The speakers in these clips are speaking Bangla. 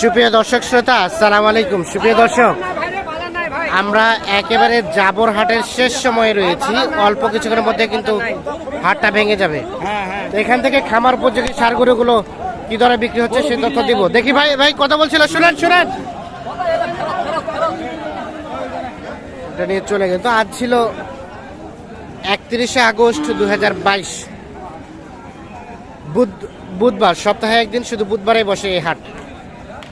সুপ্রিয় দর্শক শ্রোতা, আসসালামু আলাইকুম। সুপ্রিয় দর্শক, আমরা একেবারে জাবর হাটের শেষ সময়ে রয়েছি। অল্প কিছুক্ষণের মধ্যে কিন্তু হাটটা ভেঙে যাবে। এখান থেকে খামার উপযোগী সারগুলোগুলো কি দরে বিক্রি হচ্ছে সে তথ্য দিব। দেখি ভাই ভাই, কথা বলছিল, শুনেন শুনেন। এটা নিয়ে চলে গেল। তো আজ ছিল একত্রিশে আগস্ট দু বুধ বুধবার, সপ্তাহে একদিন শুধু বুধবারে বসে এই হাট।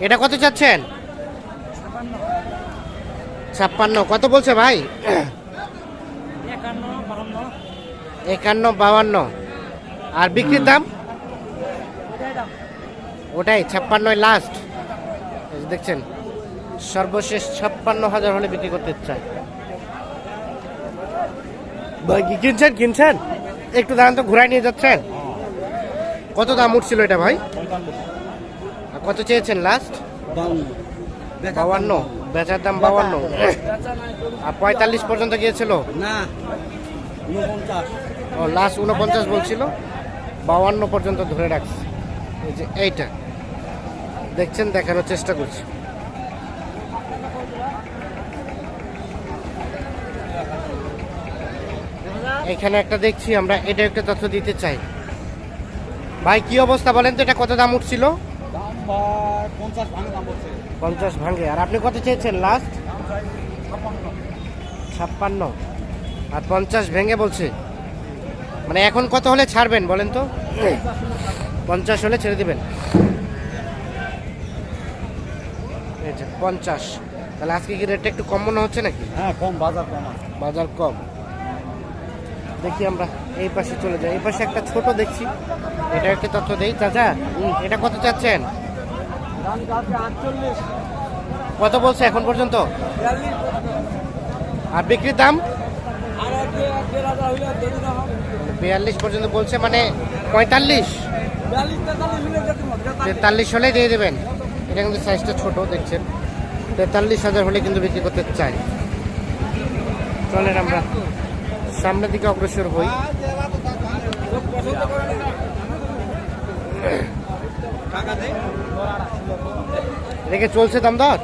এটা কত চাচ্ছেন? ছাপ্পান্ন। কত বলছে ভাই? একান্ন বাউান্ন আর বিক্রির দাম? ওটাই ছাপ্পান্নই লাস্ট দেখছেন সর্বশেষ ছাপ্পান্ন হাজার হলে বিক্রি করতে চাই ভাই কি কিনছেন? কিনছেন? একটু দাঁড়ান তো ঘুরাই নিয়ে যাচ্ছেন। কত দাম উঠছিল এটা ভাই? কত চেয়েছেন লাস্ট বাউান্ন। বেচার দাম বাউান্ন। আর পঁয়তাল্লিশ পর্যন্ত গিয়েছিল? না ও লাস্ট উনপঞ্চাশ বলছিল। বাউান্ন পর্যন্ত ধরে রাখছে। এই যে এইটা। দেখছেন দেখানোর চেষ্টা করছি। এখানে একটা দেখছি আমরা এটা একটা তথ্য দিতে চাই। ভাই কি অবস্থা বলেন তো এটা কত দাম উঠছিল? পঞ্চাশ ভাঙে আর আপনি কত চেয়েছেন লাস্ট ছাপ্পান্ন। আর পঞ্চাশ ভেঙে বলছে। মানে এখন কত হলে ছাড়বেন বলেন তো? পঞ্চাশ হলে ছেড়ে দেবেন। পঞ্চাশ। তাহলে আজকে কি রেটটা একটু কম মনে হচ্ছে নাকি? হ্যাঁ কম বাজার কম বাজার কম। দেখি আমরা এই পাশে চলে যাই। এই পাশে একটা ছোট দেখছি। এটা একটা তথ্য দেই। চাচা এটা কত চাচ্ছেন? কত বলছে এখন পর্যন্ত? আর বিক্রির দাম? বিয়াল্লিশ পর্যন্ত বলছে মানে পঁয়তাল্লিশ? তেতাল্লিশ হইলে যেতে হবে তেতাল্লিশ হলে দিয়ে দেবেন। এটা কিন্তু সাইজটা ছোট, দেখছেন। তেতাল্লিশ হাজার হলে কিন্তু বিক্রি করতে চাই। চলেন আমরা সামনের দিকে অগ্রসর হই। রেখে চলছে দাম দর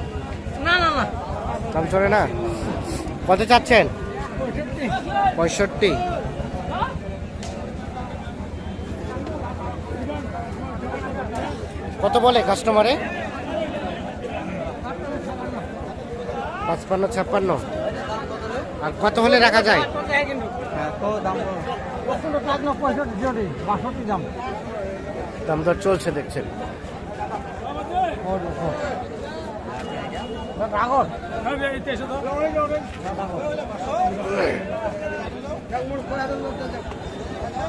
না না না। দাম চলে না? কত চাচ্ছেন? পঁয়ষট্টি। কত বলে কাস্টমারে? পাঁচপান্ন ছাপ্পান্ন। আর কত হলে রাখা যায়? হ্যাঁ দাম। দর চলছে দেখছেন। রাগর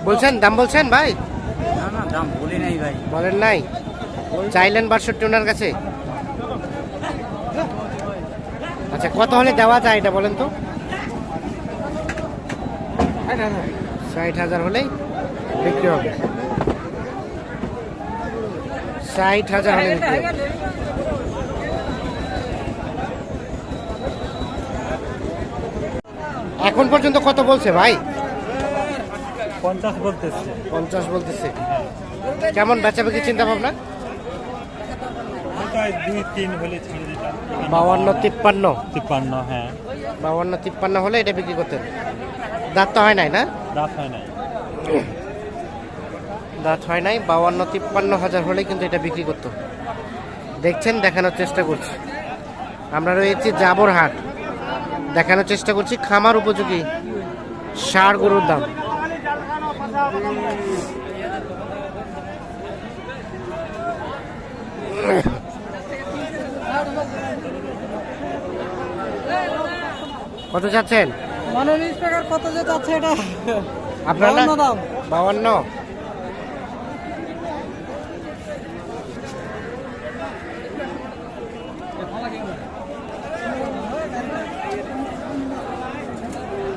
বলছেন দাম বলছেন ভাই? না না দাম বলি নাই ভাই। বলেন নাই। চাইলেন বাষট্টি ওনার কাছে? আচ্ছা কত হলে দেওয়া যায় এটা বলেন তো? ষাট হাজার হলেই বিক্রি হবে। ষাট হাজার হলে বিক্রি হবে। এখন পর্যন্ত কত বলছে ভাই? পঞ্চাশ বলতেছে। পঞ্চাশ বলতেছে। কেমন বেচা বিক্রি চিন্তা ভাবনা বাউান্ন তিপ্পান্ন? তিপ্পান্ন হ্যাঁ। বাউান্ন তিপ্পান্ন হলে এটা বিক্রি করতেন। দাঁত তো হয় নাই না? রাত হয় নাই। দাঁত হয় নাই বাউান্ন তিপ্পান্ন হাজার হলে কিন্তু এটা বিক্রি করতো। দেখছেন দেখানোর চেষ্টা করছি। আমরা রয়েছি জাবর হাট দেখানোর চেষ্টা করছি। খামার উপযোগী সার গরুর দাম। কত চাচ্ছেন মনোনীত টাকার কত যে যাচ্ছে এটা? আপনার বাউান্ন?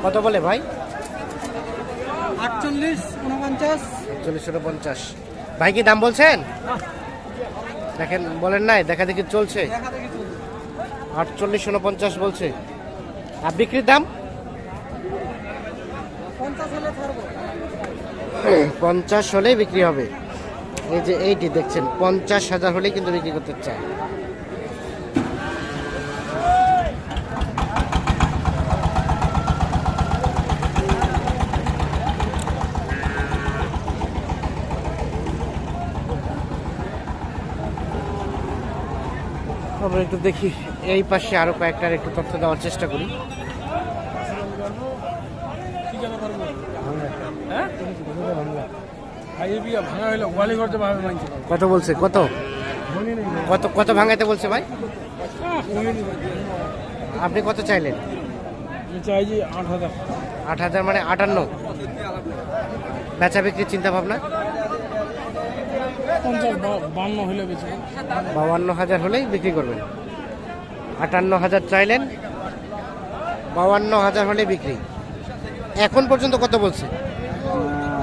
কত বলে ভাই? আটচল্লিশ উনপঞ্চাশ। ভাই কি দাম বলছেন? দেখেন বলেন নাই দেখা দেখি চলছে। আটচল্লিশ উনপঞ্চাশ বলছে। আর বিক্রির দাম? পঞ্চাশ হলেই বিক্রি হবে। এই যে এইটি দেখছেন পঞ্চাশ হাজার হলেই কিন্তু বিক্রি করতে চায়। আমরা একটু দেখি এই পাশে আরও কয়েকটার একটু তথ্য দেওয়ার চেষ্টা করি। কত বলছে? কত? কত কত ভাঙাইতে বলছে ভাই? আপনি কত চাইলেন? আট হাজার। আট হাজার মানে আটান্ন। বেচা বিক্রির চিন্তা ভাবনা পঞ্চাশ বান্ন হইলে বেশি। বাউান্ন হাজার হলেই বিক্রি করবেন। আটান্ন হাজার চাইলেন বাউান্ন হাজার হলে বিক্রি। এখন পর্যন্ত কত বলছে?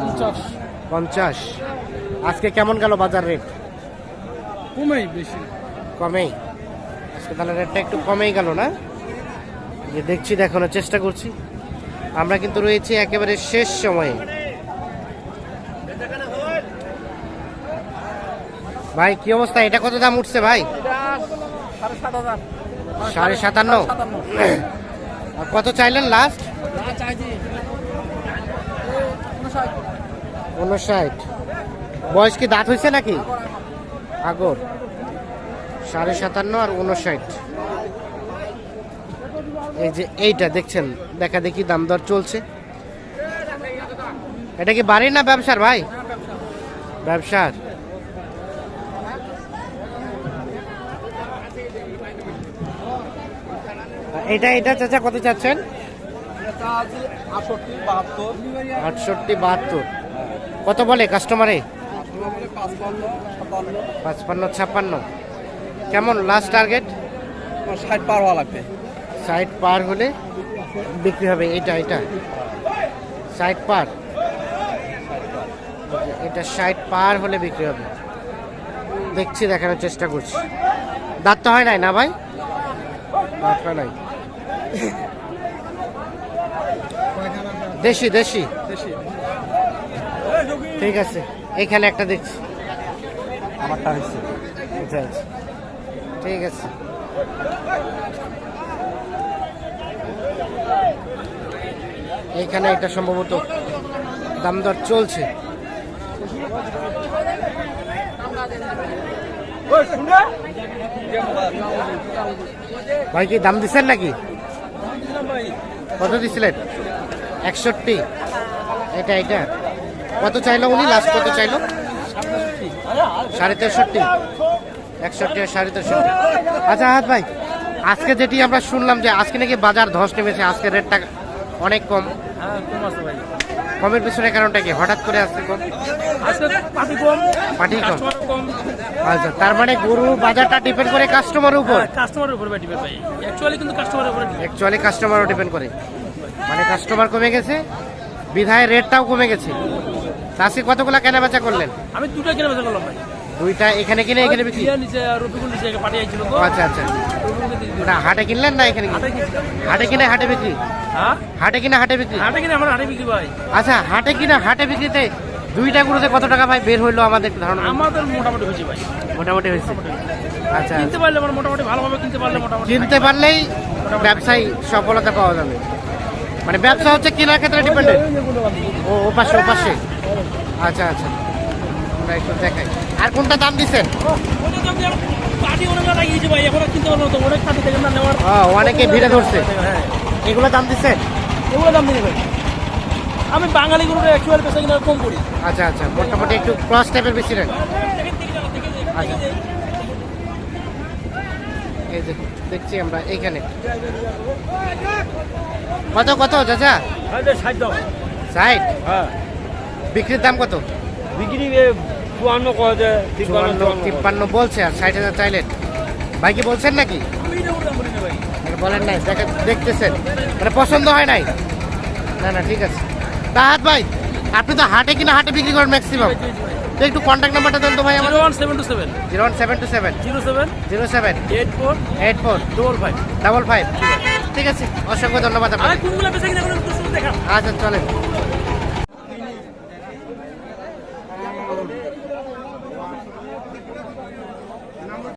পঞ্চাশ। পঞ্চাশ। আজকে কেমন গেল বাজার রেট? কমেই বেশি। কমেই। আজকে তাহলে রেটটা একটু কমেই গেল না? যে দেখছি দেখানোর চেষ্টা করছি। আমরা কিন্তু রয়েছি একেবারে শেষ সময়ে। ভাই কি অবস্থা? এটা কত দাম উঠছে ভাই? সাড়ে সাতান্ন? আর কত চাইলেন লাস্ট উনষাট। বয়স কি দাঁত হয়েছে নাকি? আগর। সাড়ে সাতান্ন আর উনষাট। এই যে এইটা দেখছেন দেখা দেখি দাম দর চলছে। এটা কি বাড়ির না ব্যবসার ভাই? ব্যবসার। এটা এটা চাচা কত চাচ্ছেন? আটষট্টি বাহাত্তর। কত বলে কাস্টমারে? পাঁচপান্ন ছাপ্পান্ন। কেমন লাস্ট টার্গেট ষাট পার হওয়া লাগবে। সাইড পার হলে বিক্রি হবে এটা এটা। সাইড পার। এটা সাইড পার হলে বিক্রি হবে। দেখছি দেখানোর চেষ্টা করছি। দাঁত তো হয় নাই না ভাই? দাঁত হয় নাই। দেশি দেশি? ঠিক আছে এখানে একটা দেখছি। আমারটা হয়েছে। আচ্ছা আচ্ছা। ঠিক আছে। এইখানে এটা সম্ভবত দাম দর চলছে। ভাই কি দাম দিচ্ছেন নাকি? কত দিছিলেন? একষট্টি। এটা এটা। কত চাইলো উনি? লাস্ট কত চাইলো? সাড়ে তেষট্টি। একষট্টি সাড়ে তেষট্টি। আচ্ছা হাত ভাই, আজকে যেটি আমরা শুনলাম যে আজকে নাকি বাজার ধস নেমেছে, আজকে রেটটা অনেক কম। হ্যাঁ কমের পিছনে কারণটা কি? হঠাৎ করে আসছে কম? পাটি কম আচ্ছা তার মানে গরু বাজারটা ডিপেন্ড করে কাস্টমারের উপর? কাস্টমারের উপরে ডিপেন্ড ভাই। অ্যাকচুয়ালি কিন্তু কাস্টমারের উপরে অ্যাকচুয়ালি কাস্টমারও ডিপেন্ড করে। মানে কাস্টমার কমে গেছে বিধায় রেটটাও কমে গেছে। আজকে কতগুলা কেনা বেচা করলেন? আমি দুটা কিনে বেচা করলাম ভাই। দুইটা এখানে কিনে এখানে বিক্রি? আচ্ছা আচ্ছা। না হাটে কিনলেন না এখানে? হাটে কিনে হাটে বিক্রি? হ্যাঁ? হাটে কিনে হাটে বিক্রি? হাটে কিনে আমার হাটে বিক্রি ভাই। আচ্ছা হাটে কিনা হাটে বিক্রিতে দুইটা গরুতে কত টাকা ভাই বের হইল আমাদের ধারণা। আমাদের মোটামুটি হয়েছে ভাই। মোটামুটি হয়েছে। আচ্ছা। কিনতে পারলে আমার মোটামুটি ভালোভাবে কিনতে পারলে মোটামুটি কিনতে পারলেই ব্যবসায়ী সফলতা পাওয়া যাবে। মানে ব্যবসা হচ্ছে কেনার ক্ষেত্রে ডিপেন্ডেন্ট ও ও পাশে ও পাশে। আচ্ছা আচ্ছা। একটু দেখাই। আর কোনটা দাম দিচ্ছেন পাটি অনেক ভিড়ে ধরছে। হ্যাঁ এগুলো দাম দিচ্ছেন? এগুলো দাম ভাই। আমি বাঙালি গরুটা অ্যাকচুয়ালি পেশা কিনা কম করি। আচ্ছা আচ্ছা মোটামুটি একটু ক্রস টাইপের বেশি নেন। আচ্ছা। এই যে দেখছি আমরা এইখানে। কত কত চাচা? ষাট সাইড হ্যাঁ। বিক্রির দাম কত? বিক্রি চুয়ান্ন চুয়ান্ন তিপ্পান্ন বলছে আর ষাট হাজার চাইলেন ভাই কি বলছেন নাকি? বলেন নাই দেখে দেখতেছেন। মানে পছন্দ হয় নাই? না না ঠিক আছে। তাহাত ভাই আপনি তো হাটে কিনা হাটে বিক্রি করেন ম্যাক্সিমাম তো একটু কন্ট্যাক্ট নাম্বারটা দেন তো ভাই আমার one seven two seven. Zero one seven two seven. Zero seven. Zero seven. Eight four. Eight four. Double five. Double five. ঠিক আছে। অসংখ্য ধন্যবাদ আপনাকে। আচ্ছা চলেন।